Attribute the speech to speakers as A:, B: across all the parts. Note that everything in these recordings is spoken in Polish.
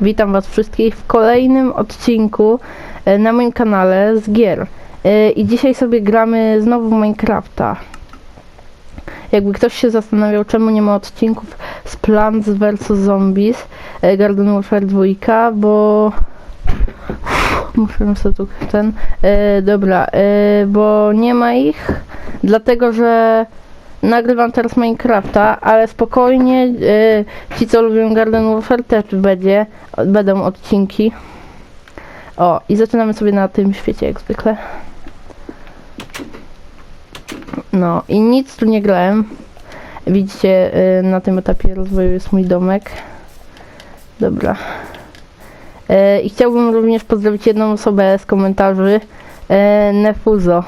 A: Witam Was wszystkich w kolejnym odcinku e, na moim kanale z gier. E, I dzisiaj sobie gramy znowu Minecrafta. Jakby ktoś się zastanawiał, czemu nie ma odcinków z Plants vs Zombies e, Garden Warfare 2, bo... Muszę sobie tu ten... Dobra, bo nie ma ich, dlatego że nagrywam teraz Minecrafta, ale spokojnie, e, ci co lubią Garden Warfare też będzie, będą odcinki. O, i zaczynamy sobie na tym świecie jak zwykle. No i nic tu nie grałem. Widzicie, e, na tym etapie rozwoju jest mój domek. Dobra. E, I chciałbym również pozdrowić jedną osobę z komentarzy. E, Nefuzo.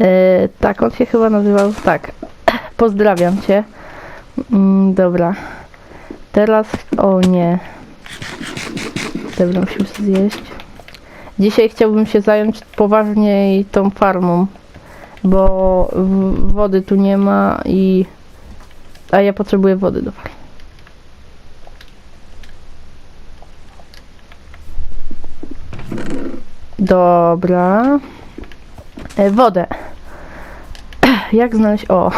A: E, tak, on się chyba nazywał. Tak. Pozdrawiam cię. Mm, dobra. Teraz. O nie. Dobra, musimy sobie zjeść. Dzisiaj chciałbym się zająć poważniej tą farmą, bo wody tu nie ma i. A ja potrzebuję wody do farmy. Dobra. E, wodę. Jak znaleźć. O!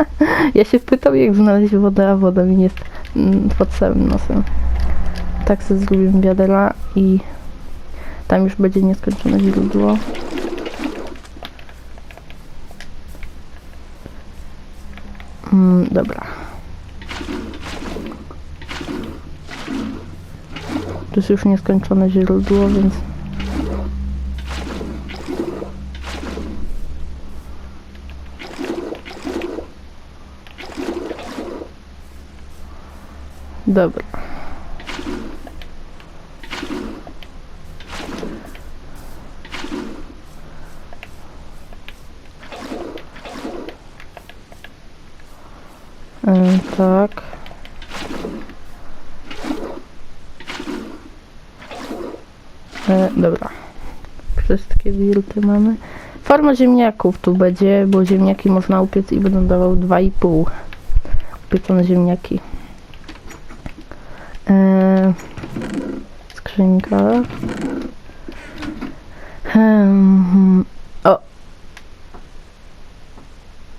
A: ja się pytam, jak znaleźć wodę, a woda mi jest pod samym nosem. Tak sobie zrobiłem wiadra i tam już będzie nieskończone źródło. Mm, dobra. To jest już nieskończone źródło, więc Dobra. E, tak. E, dobra. Wszystkie wilty mamy. Farma ziemniaków tu będzie, bo ziemniaki można upiec i będą dawał 2,5. Upieczone ziemniaki. Eee, skrzynka. Hmm, o.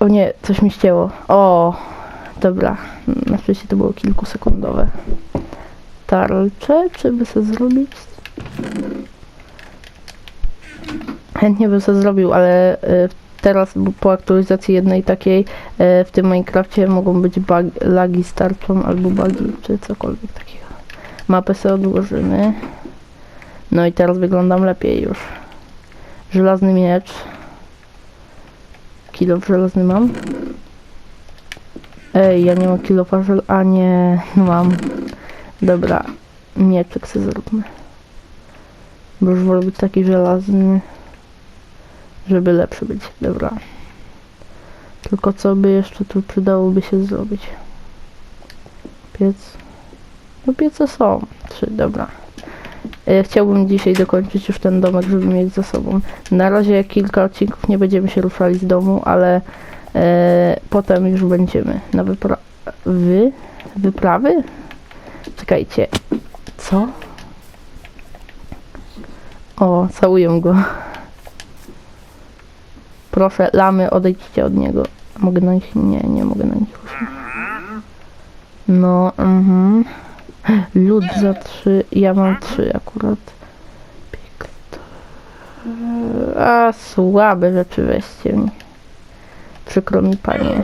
A: O nie, coś mi ścięło. O, dobra. Na szczęście to było kilkusekundowe. Tarcze, czy by sobie zrobić? Chętnie bym sobie zrobił, ale e, teraz po aktualizacji jednej takiej e, w tym Minecrafcie mogą być bug, lagi z tarczą albo bugi, czy cokolwiek takiego. Mapę sobie odłożymy. No i teraz wyglądam lepiej już. Żelazny miecz. Kilo żelazny mam. Ej, ja nie mam kilofa żel... A nie, mam. Dobra, mieczek sobie zróbmy. Bo już wolę być taki żelazny, żeby lepszy być. Dobra. Tylko co by jeszcze tu przydałoby się zrobić? Piec. No piece są. Trzy, dobra. E, Chciałbym dzisiaj dokończyć już ten domek, żeby mieć za sobą. Na razie kilka odcinków nie będziemy się ruszali z domu, ale e, potem już będziemy na wypra wy wyprawy? Czekajcie. Co? O, całuję go. Proszę, lamy, odejdźcie od niego. Mogę na nich? Nie, nie mogę na nich. No, mhm. Lód za trzy. Ja mam trzy akurat. A, słabe rzeczy weźcie mi. Przykro mi, panie.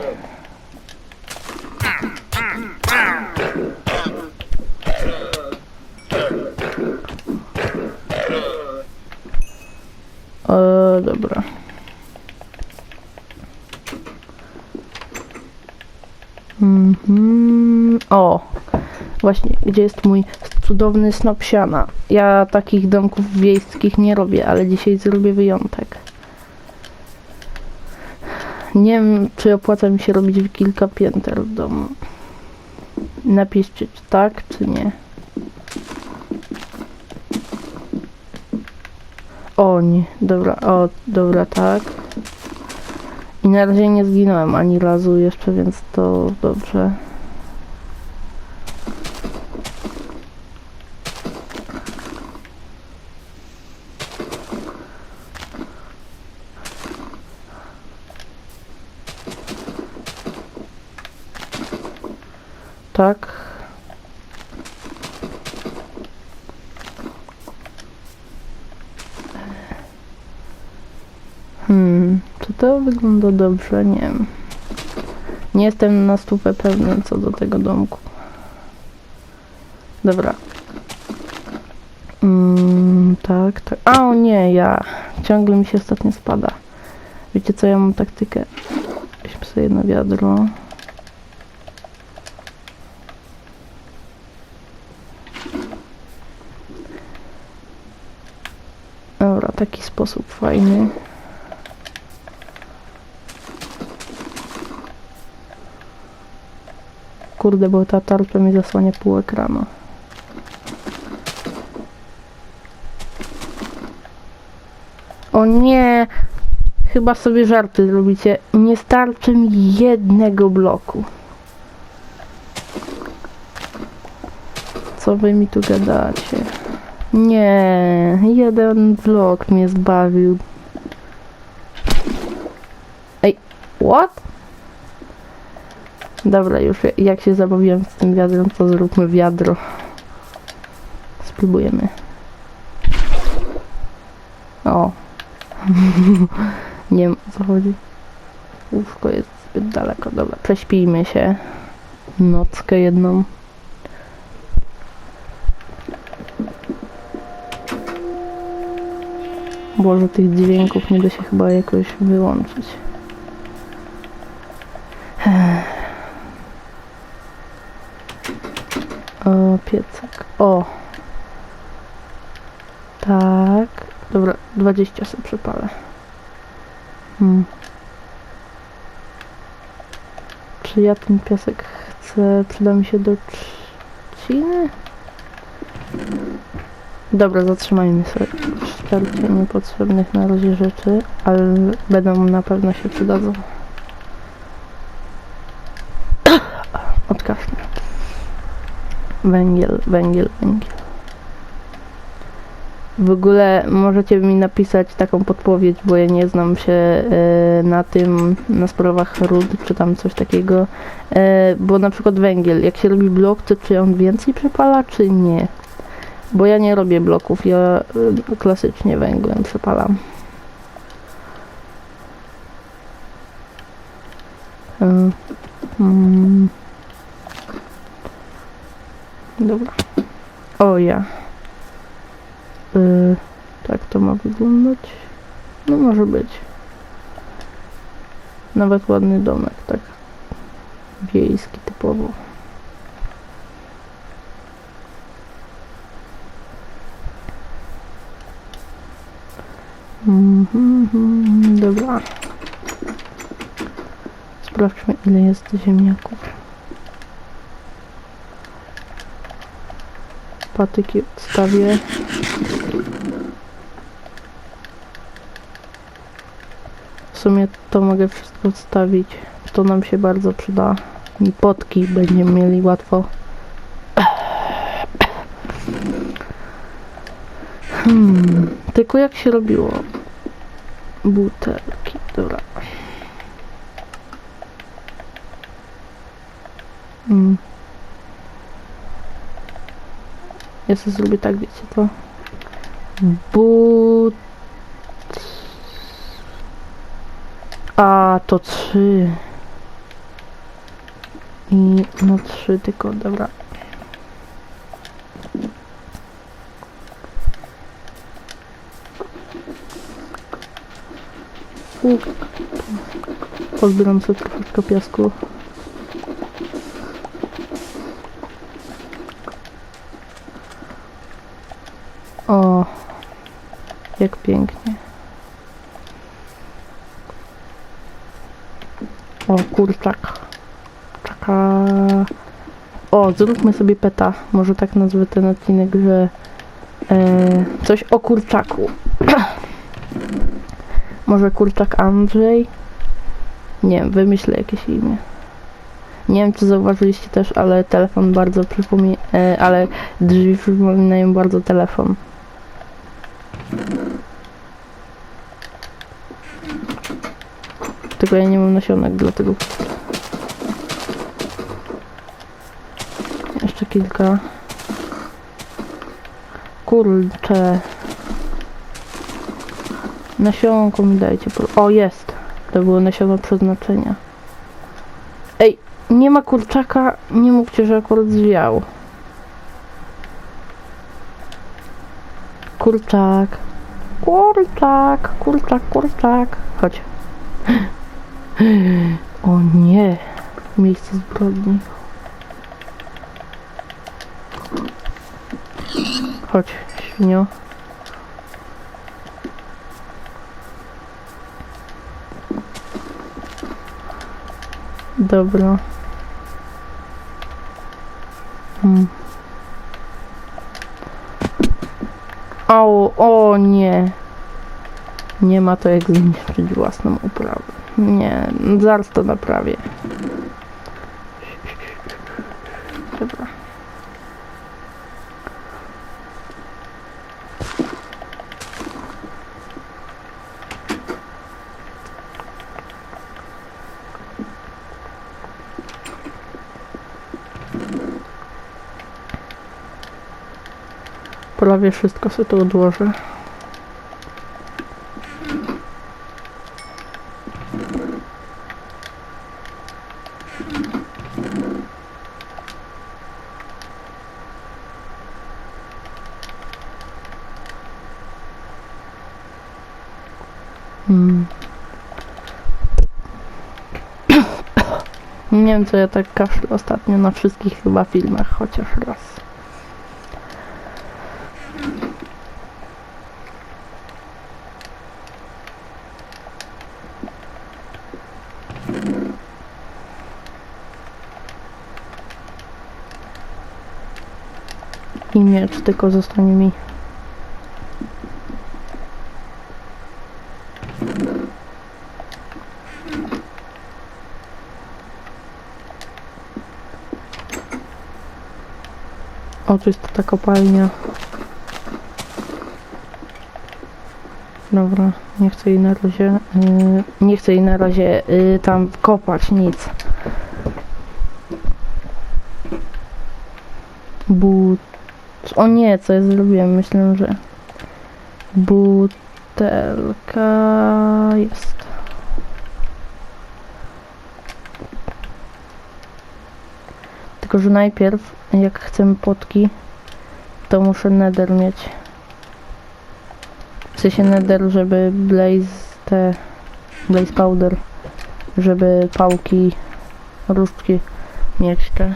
A: O, dobra. Mhm. O, właśnie, gdzie jest mój cudowny snop siana? Ja takich domków wiejskich nie robię, ale dzisiaj zrobię wyjątek. Nie wiem, czy opłaca mi się robić kilka pięter w domu. Napiszcie, czy tak, czy nie. O nie, dobra, o, dobra, tak. I na razie nie zginąłem ani razu jeszcze, więc to dobrze. Tak. Hmm, czy to wygląda dobrze? Nie wiem. Nie jestem na stówę pewny co do tego domku. Dobra. Mm, tak, tak. A o nie, ja. Ciągle mi się ostatnio spada. Wiecie co, ja mam taktykę. Weźmy sobie jedno wiadro. Dobra, taki sposób fajny. Kurde, bo ta tarcza mi zasłania pół ekranu. O nie! Chyba sobie żarty zrobicie. Nie starczy mi jednego bloku. Co wy mi tu gadacie? Nie, jeden blok mnie zbawił. Ej, what? Dobra, już jak się zabawiłem z tym wiadrem, to zróbmy wiadro. Spróbujemy. O. Nie wiem co chodzi. Łóżko jest zbyt daleko. Dobra, prześpijmy się. Nockę jedną. Boże, tych dźwięków nie da się chyba jakoś wyłączyć. O, piecek. O. Tak. Dobra, 20 sobie przepalę. Hmm. Czy ja ten piasek chcę? Przyda mi się do trzciny? Dobra, zatrzymajmy sobie cztercie niepotrzebnych na razie rzeczy, ale będą na pewno się przydadzą. Odkaszlę. Węgiel, węgiel, węgiel. W ogóle możecie mi napisać taką podpowiedź, bo ja nie znam się e, na tym, na sprawach ród, czy tam coś takiego. E, bo na przykład węgiel, jak się robi blok, to czy on więcej przepala, czy nie? Bo ja nie robię bloków, ja e, klasycznie węglem przepalam. E, mm. Dobra. O ja. Y, tak to ma wyglądać. No może być. Nawet ładny domek, tak. Wiejski typowo. Mhm, dobra. Sprawdźmy ile jest ziemniaków. Patyki odstawię. W sumie to mogę wszystko odstawić. To nam się bardzo przyda. I potki będziemy mieli łatwo. Hmm, tylko jak się robiło? Butelki, dobra. Hmm. Ja sobie zrobię tak, wiecie to? But... A, to trzy. I no trzy tylko, dobra. U. Pozbieram sobie troszeczkę piasku. O, jak pięknie. O, kurczak. Czaka. O, zróbmy sobie peta. Może tak nazwę ten odcinek, że e, coś o kurczaku. Może kurczak Andrzej? Nie wiem, wymyślę jakieś imię. Nie wiem, czy zauważyliście też, ale telefon bardzo przypomina, e, ale drzwi przypominają bardzo telefon. Tylko ja nie mam nasionek, dlatego... kilka. Kurczę. Nasionko mi dajcie. O, jest. To było nasiono przeznaczenia. Ej, nie ma kurczaka. Nie mówcie, że akurat zwiał. Kurczak. Kurczak, kurczak, kurczak. Chodź. O nie. Miejsce zbrodni. Chodź, świnio. Dobra. Hmm. O, o nie. Nie ma to jak zniszczyć własną uprawę. Nie, zaraz to naprawię. Dobra. Prawie wszystko sobie tu odłożę. Hmm. Nie wiem co ja tak kaszlę ostatnio na wszystkich chyba filmach, chociaż raz. I miecz tylko zostanie mi. O, tu jest ta kopalnia. Dobra, nie chcę jej na razie, yy, nie chcę jej na razie yy, tam kopać, nic. But... O nie, co ja zrobiłem? Myślę, że... Butelka jest. Tylko, że najpierw, jak chcemy potki, to muszę nether mieć. W sensie nether, żeby blaze te... Blaze powder, żeby pałki, różdżki mieć te.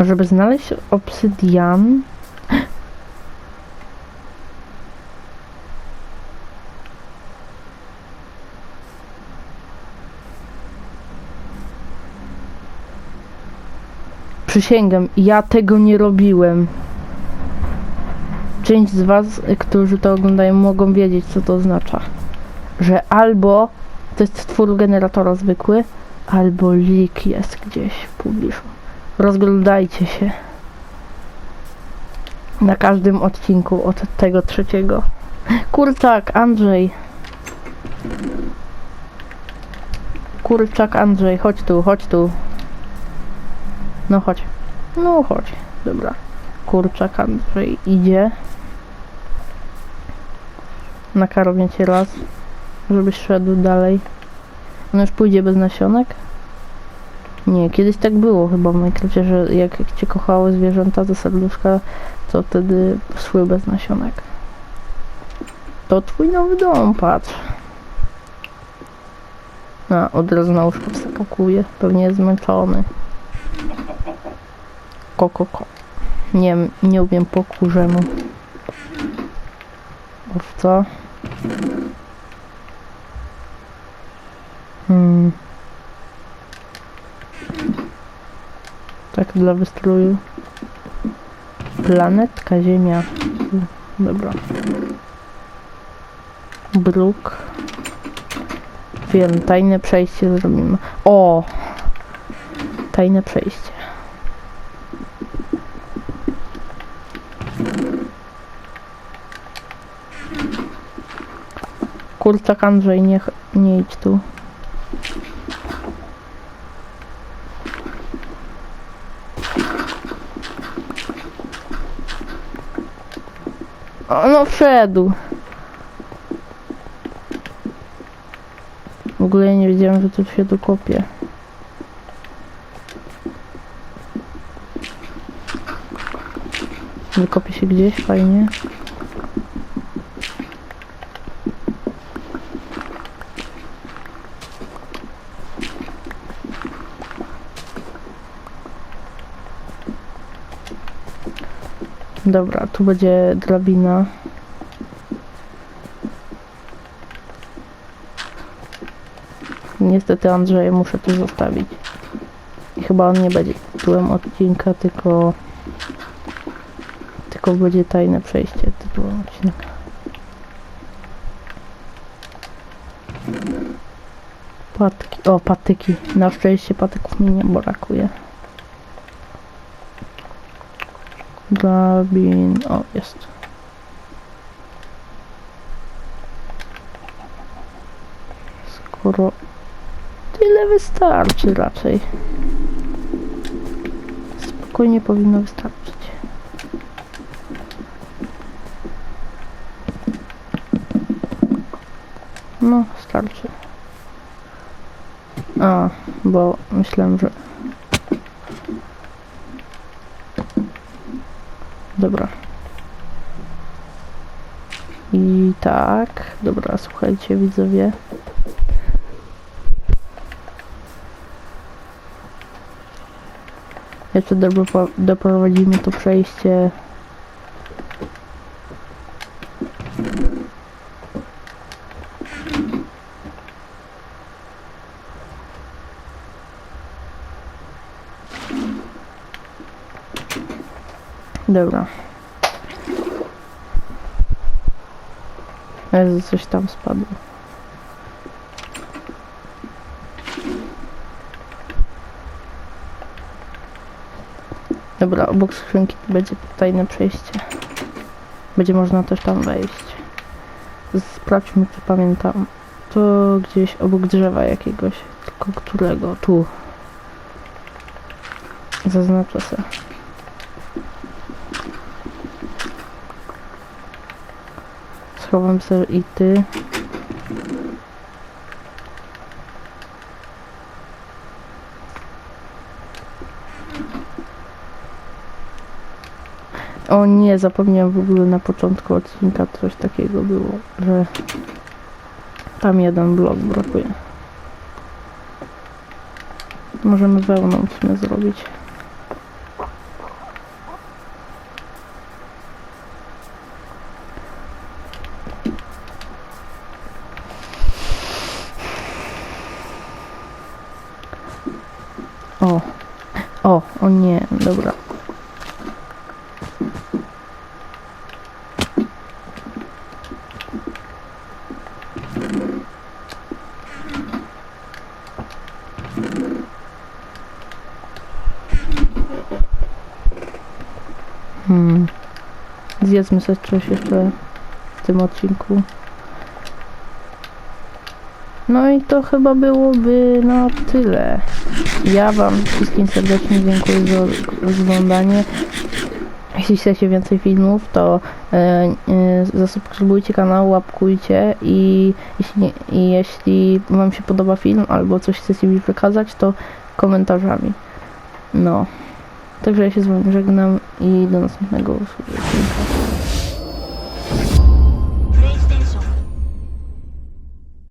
A: Żeby znaleźć obsydian. Przysięgam, ja tego nie robiłem. Część z Was, którzy to oglądają, mogą wiedzieć, co to oznacza. Że albo to jest twór generatora zwykły, albo lik jest gdzieś w pobliżu. Rozglądajcie się. Na każdym odcinku od tego trzeciego. Kurczak, Andrzej. Kurczak, Andrzej, chodź tu, chodź tu. No chodź. No chodź. Dobra. Kurczak, Andrzej idzie. Nakarmię cię raz, żebyś szedł dalej. On już pójdzie bez nasionek? Nie, kiedyś tak było chyba w Minecrafcie, że jak cię kochały zwierzęta ze serduszka, to wtedy szły bez nasionek. To twój nowy dom, patrz. A, od razu na łóżko wskakuje. Pewnie jest zmęczony. Ko, ko, ko. Nie, nie umiem po kurzemu. Owca. dla wystroju. Planetka Ziemia. Dobra. Bruk. Wiem, tajne przejście zrobimy. O! Tajne przejście. Kurczak Andrzej, nie, nie idź tu. No wszedł. W ogóle ja nie wiedziałem, że to się dokopie. Wykopie się gdzieś, fajnie. Dobra, tu będzie drabina. Niestety Andrzeja muszę tu zostawić. I chyba on nie będzie tytułem odcinka, tylko tylko będzie tajne przejście tytułem odcinka. Patki, o patyki. Na szczęście patyków mi nie brakuje. Drabin, o jest. Skoro tyle wystarczy raczej. Spokojnie powinno wystarczyć. No, starczy. A, bo myślałem, że... Dobra. I tak, dobra, słuchajcie widzowie. Jeszcze doprowadzimy to przejście Dobra. Jezu, coś tam spadło. Dobra, obok skrzynki będzie tajne przejście. Będzie można też tam wejść. Sprawdźmy, czy pamiętam. To gdzieś obok drzewa jakiegoś. Tylko którego? Tu. Zaznaczę sobie. Schowam sobie i ty. O nie, zapomniałem w ogóle na początku odcinka coś takiego było, że tam jeden blok brakuje. Możemy wełną w zrobić. O, o, o nie, dobra. Hmm. Zjedzmy sobie coś jeszcze w tym odcinku. No i to chyba byłoby na tyle. Ja Wam wszystkim serdecznie dziękuję za oglądanie. Jeśli chcecie więcej filmów, to e, e, zasubskrybujcie kanał, łapkujcie i jeśli, nie, i jeśli Wam się podoba film albo coś chcecie mi przekazać, to komentarzami. No. Także ja się z Wami żegnam i do następnego odcinka.